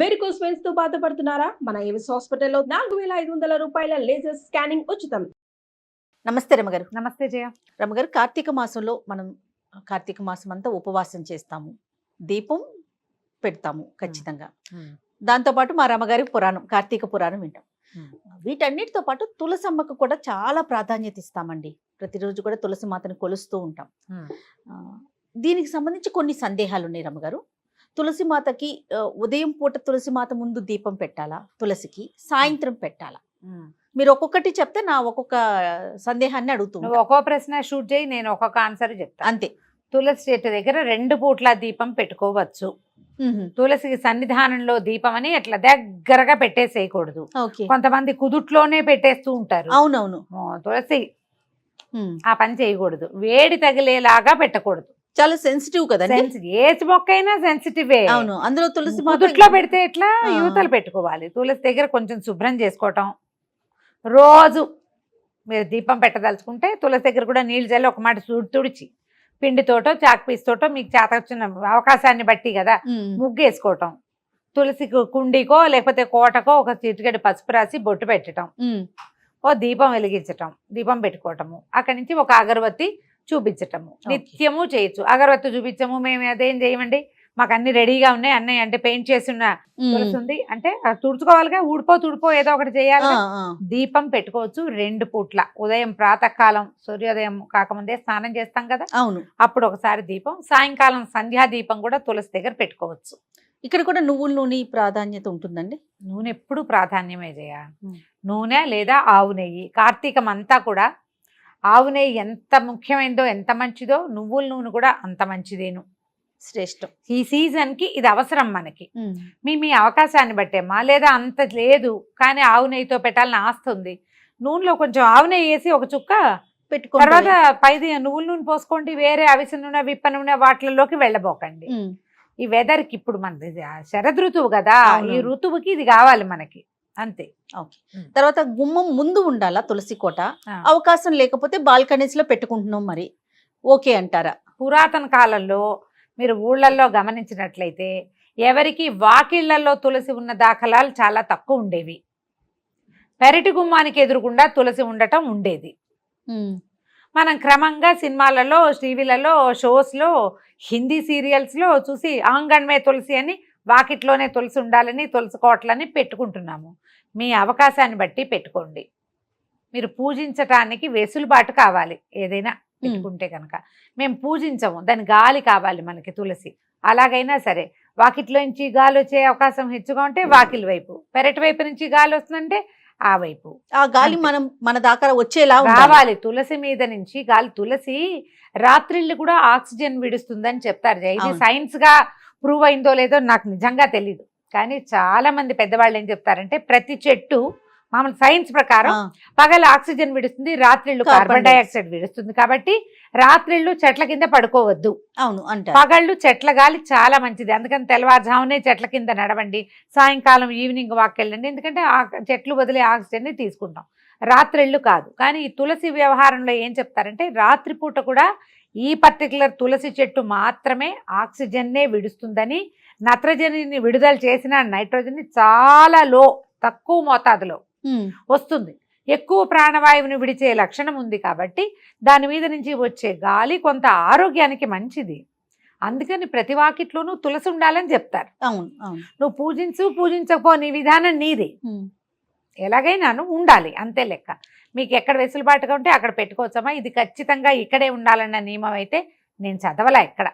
Varicose వెయిన్స్తో బాధపడుతున్నారా? మన Avis హాస్పిటల్లో నాలుగు వేల ఐదు వందల రూపాయల లేజర్ స్కానింగ్ ఉచితం. నమస్తే రమగారు. నమస్తే జయ. రమగారు కార్తీక మాసంలో మనం కార్తీక మాసం అంతా ఉపవాసం చేస్తాము. దీపం పెడతాము ఖచ్చితంగా. దాంతోపాటు మా రమగారి పురాణం కార్తీక పురాణం వింటాం. వీటన్నిటితో పాటు తులసమ్మకు కూడా చాలా ప్రాధాన్యత ఇస్తామండి. ప్రతిరోజు కూడా తులసి మాతను కొలుస్తూ ఉంటాం. దీనికి సంబంధించి కొన్ని సందేహాలు ఉన్నాయి రమగారు. తులసి మాతకి ఆ, ఉదయం పూట తులసి మాత ముందు దీపం పెట్టాలా? తులసికి సాయంత్రం పెట్టాలా? మీరు ఒక్కొక్కటి చెప్తే నా ఒక్కొక్క సందేహాన్ని అడుగుతూ నువ్వు ఉంటా. ఒక్కో ప్రశ్న షూట్ చేయి నేను ఒక్కొక్క ఆన్సర్ చెప్తా. అంతే. తులసి చెట్టు దగ్గర రెండు పూట్ల దీపం పెట్టుకోవచ్చు. మ్మ్. తులసికి సన్నిధానంలో దీపం అని అట్లా దగ్గరగా పెట్టేసేయకూడదు. ఓకే. కొంతమంది కుదుట్లోనే పెట్టేస్తూ ఉంటారు. అవునవును. తులసి. ఆ పని చేయకూడదు. వేడి తగిలేలాగా పెట్టకూడదు. చాలా సెన్సిటివ్ కదండి. సెన్సి- ఏ మొక్క అయినా సెన్సిటివే అవును. అందులో తులసి మాత కుదుట్లో పెడితే ఎట్లా? ఆ. యువతలు పెట్టుకోవాలి. తులసి దగ్గర కొంచెం శుభ్రం చేసుకోవటం. రోజు మీరు దీపం పెట్టదలుచుకుంటే తులసి దగ్గర కూడా నీళ్ళు చల్లి ఒక మాట తుడి తుడిచి పిండితోటో చాక్ పీస్తోటో మీకు చేత వచ్చిన అవకాశాన్ని బట్టి కదా. ముగ్గు వేసుకోవటం తులసి కుండీకో లేకపోతే కోటకో ఒక చిటికెడు పసుపు రాసి బొట్టు పెట్టడం. ఓ దీపం వెలిగించటం. దీపం పెట్టుకోవటము. అక్కడి నుంచి ఒక అగరబత్తి చూపించటము. నిత్యము చేయొచ్చు. అగరబత్తి చూపించము మేము అదేం చేయమండి? మాకు అన్ని రెడీగా ఉన్నాయి. అన్నయ్య అంటే పెయింట్ చేసిన మ్మ్. తులసి ఉంది. అంటే అది తుడుచుకోవాలిగా ఊడిపో తుడిపో ఏదో ఒకటి చేయాలి. దీపం పెట్టుకోవచ్చు రెండు పూట్ల. ఉదయం ప్రాతకాలం సూర్యోదయం కాకముందే స్నానం చేస్తాం కదా. అవును. అప్పుడు ఒకసారి దీపం సాయంకాలం సంధ్యా దీపం కూడా తులసి దగ్గర పెట్టుకోవచ్చు. ఇక్కడ కూడా నువ్వుల నూనె ప్రాధాన్యత ఉంటుందండి? నూనె ఎప్పుడు ప్రాధాన్యమే. నూనె లేదా ఆవు నెయ్యి కార్తీకం అంతా కూడా ఆవు నెయ్యి ఎంత ముఖ్యమైనదో ఎంత మంచిదో నువ్వుల నూనె కూడా అంత మంచిదేను. శ్రేష్టం. ఈ సీజన్కి ఇది అవసరం మనకి. మీ మీ అవకాశాన్ని బట్టేమా లేదా అంత లేదు కానీ ఆవు నెయ్యితో పెట్టాలని ఆస్తి ఉంది. నూనెలో కొంచెం ఆవు నెయ్యి వేసి ఒక చుక్క పెట్టుకుంటే తర్వాత పైది నువ్వుల నూనె పోసుకోండి వేరే అవిసె నూనె విప్ప నూనె వాటిలోకి వెళ్ళబోకండి. ఈ వెదర్కి ఇప్పుడు మనది శరద్ ఋతువు కదా. ఈ ఋతువుకి ఇది కావాలి మనకి. అంతే. ఓకే. తర్వాత గుమ్మం ముందు ఉండాలా తులసి కోట. అవకాశం లేకపోతే బాల్కనీస్లో పెట్టుకుంటున్నాం మరి. ఓకే అంటారా? పురాతన కాలంలో మీరు ఊళ్ళల్లో గమనించినట్లయితే ఎవరికి వాకిళ్ళలో తులసి ఉన్న దాఖలాలు చాలా తక్కువ ఉండేవి. పెరటి గుమ్మానికి ఎదురుగుండా తులసి ఉండటం ఉండేది. మనం క్రమంగా సినిమాలలో టీవీలలో షోస్లో హిందీ సీరియల్స్లో చూసి ఆంగణమే తులసి అని వాకిట్లోనే తులసి ఉండాలని తులసి కోటలని పెట్టుకుంటున్నాము. మీ అవకాశాన్ని బట్టి పెట్టుకోండి. మీరు పూజించటానికి వెసులుబాటు కావాలి. ఏదైనా పెట్టుకుంటే కనుక మేము పూజించము. దాని గాలి కావాలి మనకి తులసి. అలాగైనా సరే వాకిట్లో నుంచి గాలి వచ్చే అవకాశం హెచ్చుగా ఉంటే వాకిలి వైపు. పెరటి వైపు నుంచి గాలి వస్తుందంటే ఆ వైపు. ఆ గాలి. మనం మన దాకా వచ్చేలా. రావాలి. తులసి మీద నుంచి గాలి తులసి రాత్రిళ్ళు కూడా ఆక్సిజన్ విడుస్తుందని చెప్తారు. ఇది. సైన్స్గా ప్రూవ్ అయిందో లేదో నాకు నిజంగా తెలియదు కానీ చాలా మంది పెద్దవాళ్ళు ఏం చెప్తారంటే ప్రతి చెట్టు మామూలు సైన్స్ ప్రకారం పగలు ఆక్సిజన్ విడుస్తుంది రాత్రిళ్ళు కార్బన్ డైఆక్సైడ్ విడుస్తుంది. కాబట్టి రాత్రిళ్ళు చెట్ల కింద పడుకోవద్దు. అవును అంటారు. పగళ్ళు చెట్ల గాలి చాలా మంచిది. అందుకని తెల్లవారుజామునే చెట్ల కింద నడవండి. సాయంకాలం ఈవినింగ్ వాక్ వెళ్ళండి. ఎందుకంటే ఆ చెట్లు వదిలే ఆక్సిజన్ని తీసుకుంటాం. రాత్రిళ్ళు కాదు. కానీ ఈ తులసి వ్యవహారంలో ఏం చెప్తారంటే రాత్రిపూట కూడా ఈ పర్టికులర్ తులసి చెట్టు మాత్రమే ఆక్సిజన్నే విడుస్తుందని నత్రజనిని విడుదల చేసిన నైట్రోజన్ని చాలా లో తక్కువ మోతాదులో. వస్తుంది. ఎక్కువ ప్రాణవాయువుని విడిచే లక్షణం ఉంది కాబట్టి దాని మీద నుంచి వచ్చే గాలి కొంత ఆరోగ్యానికి మంచిది. అందుకని ప్రతి వాకిట్లోనూ తులసి ఉండాలని చెప్తారు. అవును నువ్వు పూజించు పూజించకపో నీ విధానం నీది. ఎలాగైనాను ఉండాలి అంతే లెక్క. మీకు ఎక్కడ వెసులుబాటుగా ఉంటే అక్కడ పెట్టుకోవచ్చమ్మా. ఇది ఖచ్చితంగా ఇక్కడే ఉండాలన్న నియమం అయితే నేను చదవలా ఎక్కడ.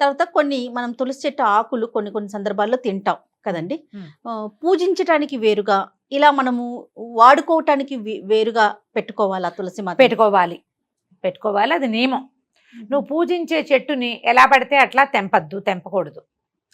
తర్వాత కొన్ని మనం తులసి చెట్టు ఆకులు కొన్ని కొన్ని సందర్భాల్లో తింటాం కదండి. పూజించటానికి వేరుగా ఇలా మనము వాడుకోవటానికి వేరుగా పెట్టుకోవాలా తులసి మాత? పెట్టుకోవాలి. పెట్టుకోవాలి అది నియమం. నువ్వు పూజించే చెట్టుని ఎలా పడితే అట్లా తెంపద్దు తెంపకూడదు.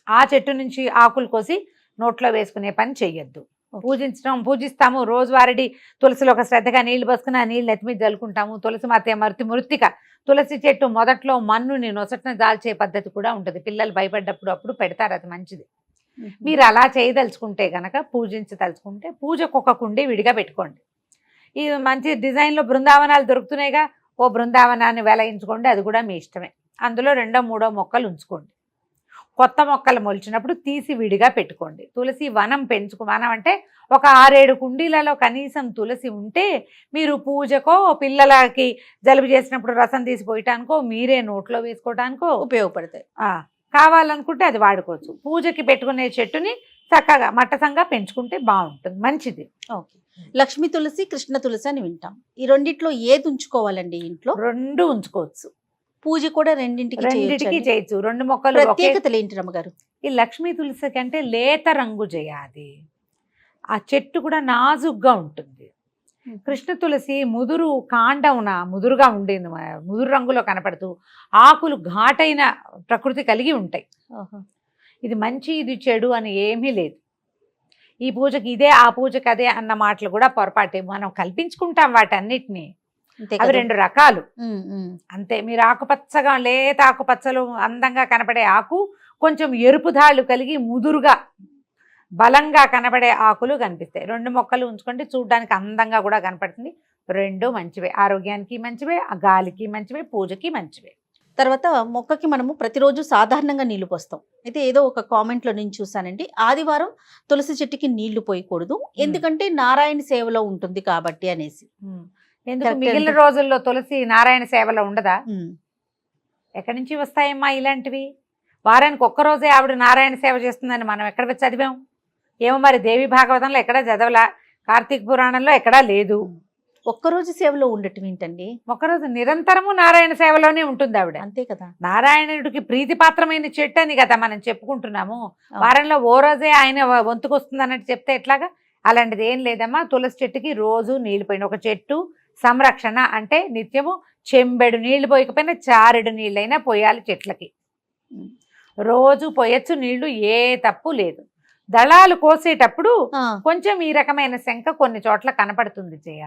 ఆ చెట్టు నుంచి ఆకులు కోసి నోట్లో వేసుకునే పని చెయ్యొద్దు. ఓకే. పూజించడం పూజిస్తాము. రోజువారీ తులసిలో ఒక శ్రద్ధగా నీళ్ళు పోసుకుని ఆ నీళ్ళు ఎత్తి మీద జల్లుకుంటాము. తులసి మాత మృతి మృతిక తులసి చెట్టు మొదట్లో మన్నుని నొసటన దాల్చే పద్ధతి కూడా ఉంటుంది. పిల్లలు భయపడ్డప్పుడు అప్పుడు పెడతారు అది మంచిది. మీరు అలా చేయదలుచుకుంటే గనక పూజించదలుచుకుంటే పూజకు ఒక కుండి విడిగా పెట్టుకోండి. ఇది మంచి డిజైన్లో బృందావనాలు దొరుకుతున్నాయిగా ఓ బృందావనాన్ని వెలయించుకోండి. అది కూడా మీ ఇష్టమే. అందులో రెండో మూడో మొక్కలు ఉంచుకోండి. కొత్త మొక్కలు మొలిచినప్పుడు తీసి విడిగా పెట్టుకోండి. తులసి వనం పెంచుకు వనం అంటే ఒక ఆరేడు కుండీలలో కనీసం తులసి ఉంటే మీరు పూజకో పిల్లలకి జలుబు చేసినప్పుడు రసం తీసి పోయటానికో మీరే నోట్లో వేసుకోవటానికో ఉపయోగపడతాయి. కావాలనుకుంటే అది వాడుకోవచ్చు. పూజకి పెట్టుకునే చెట్టుని చక్కగా మట్టసంగా పెంచుకుంటే బాగుంటుంది. మంచిది. ఓకే. లక్ష్మీ తులసి కృష్ణ తులసి అని వింటాం. ఈ రెండిట్లో ఏది ఉంచుకోవాలండి ఇంట్లో? రెండు ఉంచుకోవచ్చు. పూజ కూడా రెండింటికి రెండిటికి? చేయొచ్చు. రెండు మొక్కలు ప్రత్యేకతలు ఏంటి రమ్మగారు? ఈ లక్ష్మీ తులసి కంటే లేత రంగు చేయాలి. ఆ చెట్టు కూడా నాజుగ్గా ఉంటుంది. కృష్ణ తులసి ముదురు కాండమున ముదురుగా ఉండేది ముదురు రంగులో కనపడుతూ ఆకులు ఘాటైన ప్రకృతి కలిగి ఉంటాయి. ఇది మంచి ఇది చెడు అని ఏమీ లేదు. ఈ పూజకి ఇదే ఆ పూజకి అదే అన్న మాటలు కూడా పొరపాటే. మనం కల్పించుకుంటాం వాటన్నిటిని. అవి? రెండు రకాలు. అంతే మీరు ఆకుపచ్చగా లేత ఆకుపచ్చలు అందంగా కనపడే ఆకు కొంచెం ఎరుపు ధాళ్ళు కలిగి ముదురుగా బలంగా కనపడే ఆకులు కనిపిస్తాయి. రెండు మొక్కలు ఉంచుకుంటే చూడడానికి అందంగా కూడా కనపడుతుంది. రెండు మంచివే ఆరోగ్యానికి మంచివే ఆ గాలికి మంచివే పూజకి మంచివే. తర్వాత మొక్కకి మనము ప్రతిరోజు సాధారణంగా నీళ్ళు పోస్తాం. అయితే ఏదో ఒక కామెంట్లో నేను చూసానండి ఆదివారం తులసి చెట్టుకి నీళ్ళు పోయకూడదు. ఎందుకంటే నారాయణ సేవలో ఉంటుంది కాబట్టి అనేసి. ఎందుకు మిగిలిన. రోజుల్లో తులసి నారాయణ సేవలో ఉండదా. ఎక్కడి నుంచి వస్తాయమ్మా ఇలాంటివి? వారానికి ఒక్క రోజే ఆవిడ నారాయణ సేవ చేస్తుందని మనం ఎక్కడ చదివాం? ఏమో మరి దేవి భాగవతంలో ఎక్కడా చదవలా? కార్తీక పురాణంలో ఎక్కడా లేదు. ఒక్కరోజు సేవలో ఉండటం ఏంటండి? ఒకరోజు నిరంతరము నారాయణ సేవలోనే ఉంటుంది ఆవిడ. అంతే కదా. నారాయణుడికి ప్రీతిపాత్రమైన చెట్టు అని కదా మనం చెప్పుకుంటున్నాము. వారంలో ఓ రోజే ఆయన వ- వంతుకు వస్తుంది అన్నట్టు చెప్తే ఎట్లాగా? అలాంటిది ఏం లేదమ్మా. తులసి చెట్టుకి రోజు పోయిన ఒక చెట్టు. సంరక్షణ అంటే నిత్యము చెంబెడు నీళ్ళు పోయకపోయినా చారెడు నీళ్ళైనా పోయాలి చెట్లకి. రోజు పోయొచ్చు నీళ్ళు ఏ తప్పు లేదు. దళాలు కోసేటప్పుడు కొంచెం ఈ రకమైన శంక కొన్ని చోట్ల కనపడుతుంది జయ.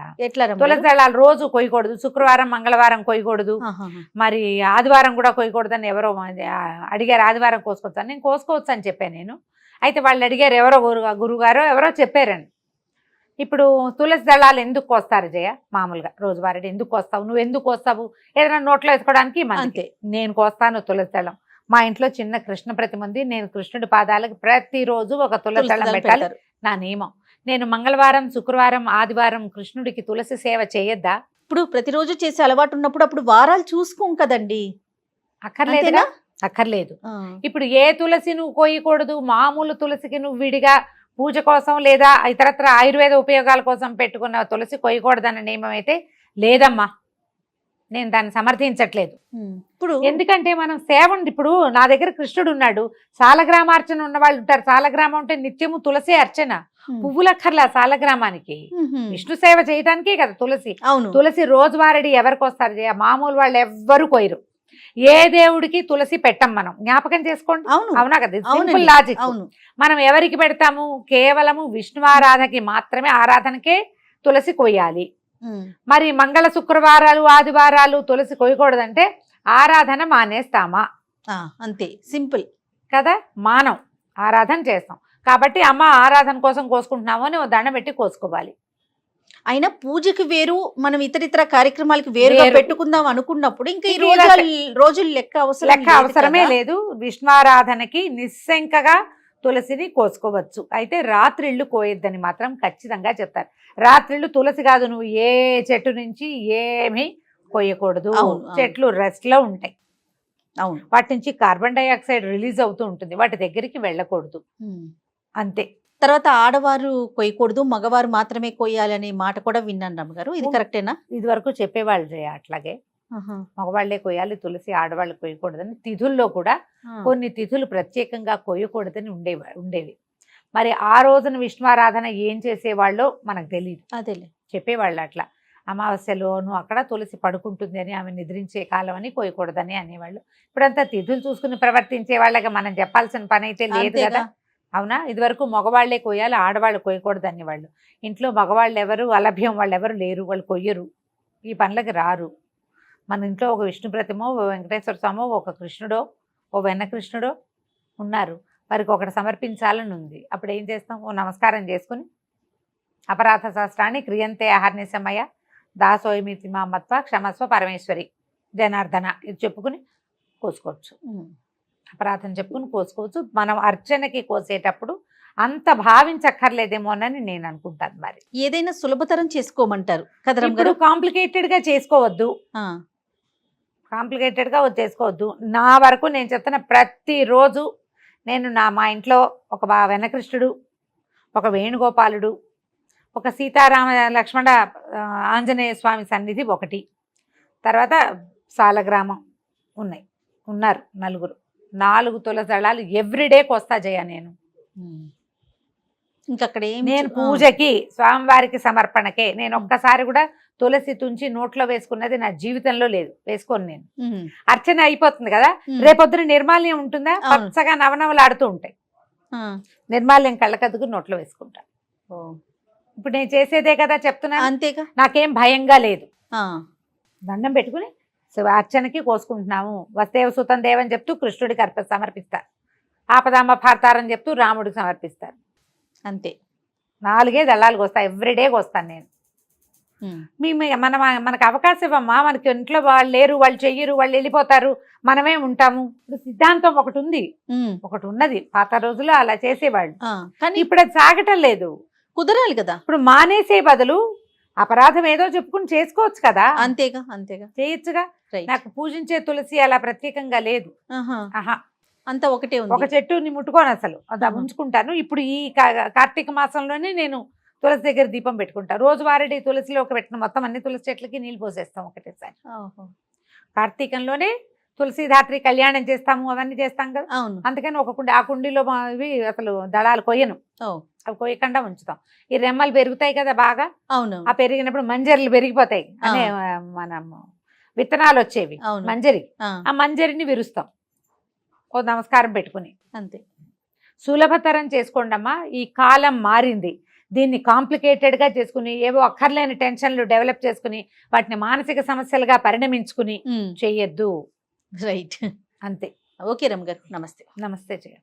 తులసి దళాలు రోజు కొయ్యకూడదు శుక్రవారం మంగళవారం కొయ్యకూడదు. మరి ఆదివారం కూడా కొయ్యకూడదని ఎవరో మా- ఆ, అడిగారు ఆదివారం కోసుకోవచ్చు నేను కోసుకోవచ్చు అని చెప్పాను నేను. అయితే వాళ్ళు అడిగారు ఎవరో గురు గురుగారో ఎవరో చెప్పారని. ఇప్పుడు తులసి దళాలు ఎందుకు కోస్తారు జయ? మామూలుగా రోజువారీ ఎందుకు కోస్తావు? నువ్వు ఎందుకు కోస్తావు? ఏదైనా నోట్లో వేసుకోవడానికి. అంతే. నేను కోస్తాను తులసి దళం. మా ఇంట్లో చిన్న కృష్ణ ప్రతిమ ఉంది. నేను కృష్ణుడి పాదాలకు ప్రతిరోజు ఒక తులసి దళం పెట్టాలి. నా నియమం. నేను మంగళవారం శుక్రవారం ఆదివారం కృష్ణుడికి తులసి సేవ చేయొద్దా? ఇప్పుడు ప్రతిరోజు చేసే అలవాటు ఉన్నప్పుడు అప్పుడు వారాలు చూసుకోం కదండి? అక్కర్లేదు. ఆ, ఇప్పుడు ఏ తులసి నువ్వు కోయకూడదు? మామూలు తులసికి నువ్వు విడిగా పూజ కోసం లేదా ఇతరత్ర ఆయుర్వేద ఉపయోగాల కోసం పెట్టుకున్న తులసి కొయ్యకూడదన్న నియమం అయితే లేదమ్మా. నేను దాన్ని సమర్థించట్లేదు. ఇప్పుడు ఎందుకంటే మనం సేవ ఉంది ఇప్పుడు నా దగ్గర కృష్ణుడు ఉన్నాడు. సాలగ్రామార్చన ఉన్న వాళ్ళు ఉంటారు. సాలగ్రామం అంటే నిత్యము తులసి అర్చన. పువ్వులక్కర్లా సాలగ్రామానికి. విష్ణు సేవ చేయడానికే కదా తులసి. అవును. తులసి రోజువారీ ఎవరికి వస్తారు? మామూలు వాళ్ళు ఎవ్వరు కొయ్యరు. ఏ దేవుడికి తులసి పెట్టం మనం. జ్ఞాపకం చేసుకోండి. అవును. అవునా కదా? సింపుల్. లాజిక్ అవును. మనం ఎవరికి పెడతాము? కేవలము విష్ణు ఆరాధనకి మాత్రమే ఆరాధనకే తులసి కొయ్యాలి. మరి మంగళ శుక్రవారాలు ఆదివారాలు తులసి కొయ్యకూడదంటే ఆరాధన మానేస్తామా? అంతే. సింపుల్. కదా? మానం. ఆరాధన చేస్తాం. కాబట్టి అమ్మ ఆరాధన కోసం కోసుకుంటున్నాము అని దండం పెట్టి కోసుకోవాలి. అయినా పూజకి వేరు మనం ఇతర ఇతర కార్యక్రమాలకి వేరుగా వేరు. పెట్టుకుందాం అనుకున్నప్పుడు ఇంకా ఈ రోజు రోజులు లెక్క అవసరం లెక్క అవసరమే. లేదు. విష్ణువారాధనకి నిస్సంకగా తులసిని కోసుకోవచ్చు. అయితే రాత్రిళ్ళు కోయొద్దని మాత్రం ఖచ్చితంగా చెప్తారు. రాత్రిళ్ళు తులసి కాదు నువ్వు ఏ చెట్టు నుంచి ఏమీ కోయకూడదు. చెట్లు రెస్ట్లో ఉంటాయి. అవును. వాటి నుంచి కార్బన్ డైఆక్సైడ్ రిలీజ్ అవుతూ ఉంటుంది. వాటి దగ్గరికి వెళ్ళకూడదు. అంతే. తర్వాత ఆడవారు కొయ్యకూడదు మగవారు మాత్రమే కొయ్యాలి అనే మాట కూడా విన్నాను రమ్మగారు. ఇది. కరెక్టేనా? ఇది వరకు చెప్పేవాళ్ళు అట్లాగే. మగవాళ్ళే కొయ్యాలి తులసి ఆడవాళ్ళు కొయ్యకూడదని తిథుల్లో కూడా కొన్ని తిథులు ప్రత్యేకంగా కొయ్యకూడదని ఉండేవా ఉండేవి. మరి ఆ రోజున విష్ణువారాధన ఏం చేసేవాళ్ళో మనకు తెలియదు అదేలే. చెప్పేవాళ్ళు అట్లా అమావాస్యలోను అక్కడ తులసి పడుకుంటుంది అని ఆమె నిద్రించే కాలం అని కోయకూడదని అనేవాళ్ళు. ఇప్పుడంతా తిథులు చూసుకుని ప్రవర్తించే వాళ్ళకి మనం చెప్పాల్సిన పని అయితే లేదు. కదా. అవునా? ఇదివరకు మగవాళ్ళే కొయ్యాలి ఆడవాళ్ళు కొయ్యకూడదు అనేవాళ్ళు ఇంట్లో మగవాళ్ళు ఎవరు అలభ్యం వాళ్ళు ఎవరు లేరు వాళ్ళు కొయ్యరు. ఈ పనులకి రారు. మన ఇంట్లో ఒక విష్ణు ప్రతిమో ఓ వెంకటేశ్వర స్వామో ఒక కృష్ణుడో ఓ వెన్నకృష్ణుడో ఉన్నారు. వారికి ఒకటి సమర్పించాలని ఉంది. అప్పుడు ఏం చేస్తాం? ఓ నమస్కారం చేసుకుని అపరాధ శాస్త్రాన్ని క్రియంతే అహర్నిశమయ దాసోయమితి మా మత్వ క్షమస్వ పరమేశ్వరి జనార్దన. ఇది చెప్పుకుని కోసుకోవచ్చు. అపరాధం చెప్పుకుని కోసుకోవచ్చు. మనం అర్చనకి కోసేటప్పుడు అంత భావించక్కర్లేదేమోనని నేను అనుకుంటాను మరి. ఏదైనా సులభతరం చేసుకోమంటారు కదా రమ్య ఇప్పుడు గారు? కాంప్లికేటెడ్గా చేసుకోవద్దు కాంప్లికేటెడ్గా చేసుకోవద్దు. నా వరకు నేను చెప్తున్న ప్రతిరోజు నేను నా మా ఇంట్లో ఒక వెనకృష్ణుడు ఒక వేణుగోపాలుడు ఒక సీతారామ లక్ష్మణ ఆంజనేయ స్వామి సన్నిధి ఒకటి. తర్వాత సాలగ్రామం ఉన్నాయి. ఉన్నారు నలుగురు. నాలుగు తులసి దళాలు ఎవ్రీడేకి వస్తా జయ నేను. ఉమ్. ఇంకా అక్కడ ఏం నేను పూజకి స్వామివారికి సమర్పణకే నేను ఒక్కసారి కూడా తులసి తుంచి నోట్లో వేసుకున్నది నా జీవితంలో లేదు వేసుకోను నేను. అర్చన అయిపోతుంది కదా. రేపొద్దున నిర్మాల్యం ఉంటుందా. పచ్చగా నవనవలాడుతూ ఉంటాయి. నిర్మాల్యం కళ్ళకద్దుకు నోట్లో వేసుకుంటా. ఓ. ఇప్పుడు నేను చేసేదే కదా చెప్తున్నా అంతేగా? నాకేం భయంగా లేదు. దండం పెట్టుకుని శివ అర్చనకి కోసుకుంటున్నాము. వస్తేవ సుతం దేవని చెప్తూ కృష్ణుడికి అర్ప సమర్పిస్తారు. ఆపదామ భారతారని చెప్తూ రాముడికి సమర్పిస్తారు. అంతే. నాలుగే దళాలకు వస్తాయి ఎవ్రీడేకి వస్తాను నేను. మీ మన మనకు అవకాశం ఇవ్వమ్మా. మనకి ఇంట్లో వాళ్ళు లేరు వాళ్ళు చెయ్యరు వాళ్ళు వెళ్ళిపోతారు. మనమే ఉంటాము. ఇప్పుడు సిద్ధాంతం ఒకటి ఉంది. ఒకటి ఉన్నది. పాత రోజుల్లో అలా చేసేవాళ్ళు. కానీ ఇప్పుడు అది సాగటం లేదు. కుదరాలి కదా. ఇప్పుడు మానేసే బదులు అపరాధం ఏదో చెప్పుకుని చేసుకోవచ్చు కదా. అంతేగా అంతేగా. చేయొచ్చుగా. నాకు పూజించే తులసి అలా ప్రత్యేకంగా లేదు. అంతా ఒకటే ఒక చెట్టుని ముట్టుకోను అసలు. అది. ఉంచుకుంటాను. ఇప్పుడు ఈ కార్తీక మాసంలోనే నేను తులసి దగ్గర దీపం పెట్టుకుంటాను రోజువారీ తులసిలో ఒక పెట్టిన మొత్తం అన్ని తులసి చెట్లకి నీళ్ళు పోసేస్తాం ఒకటేసారి. కార్తీకంలోనే తులసిధాత్రి కళ్యాణం చేస్తాము అవన్నీ చేస్తాం కదా. అవును. అందుకని ఒక కుండి ఆ కుండీలో ఇవి అసలు దళాలు కొయ్యను. అవి కొయ్యకుండా ఉంచుతాం. ఈ రెమ్మలు పెరుగుతాయి కదా బాగా. అవును. ఆ పెరిగినప్పుడు మంజరిలు పెరిగిపోతాయి. అనే మనం విత్తనాలు వచ్చేవి. మంజరి. ఆ, మంజరిని విరుస్తాం. ఓ నమస్కారం పెట్టుకుని. అంతే. సులభతరం చేసుకోండి అమ్మా ఈ కాలం మారింది. దీన్ని కాంప్లికేటెడ్గా చేసుకుని ఏవో అక్కర్లేని టెన్షన్లు డెవలప్ చేసుకుని వాటిని మానసిక సమస్యలుగా పరిణమించుకుని ఉమ్, చెయ్యొద్దు. రైట్. అంతే. ఓకే రమ్ గారు నమస్తే. నమస్తే జయ.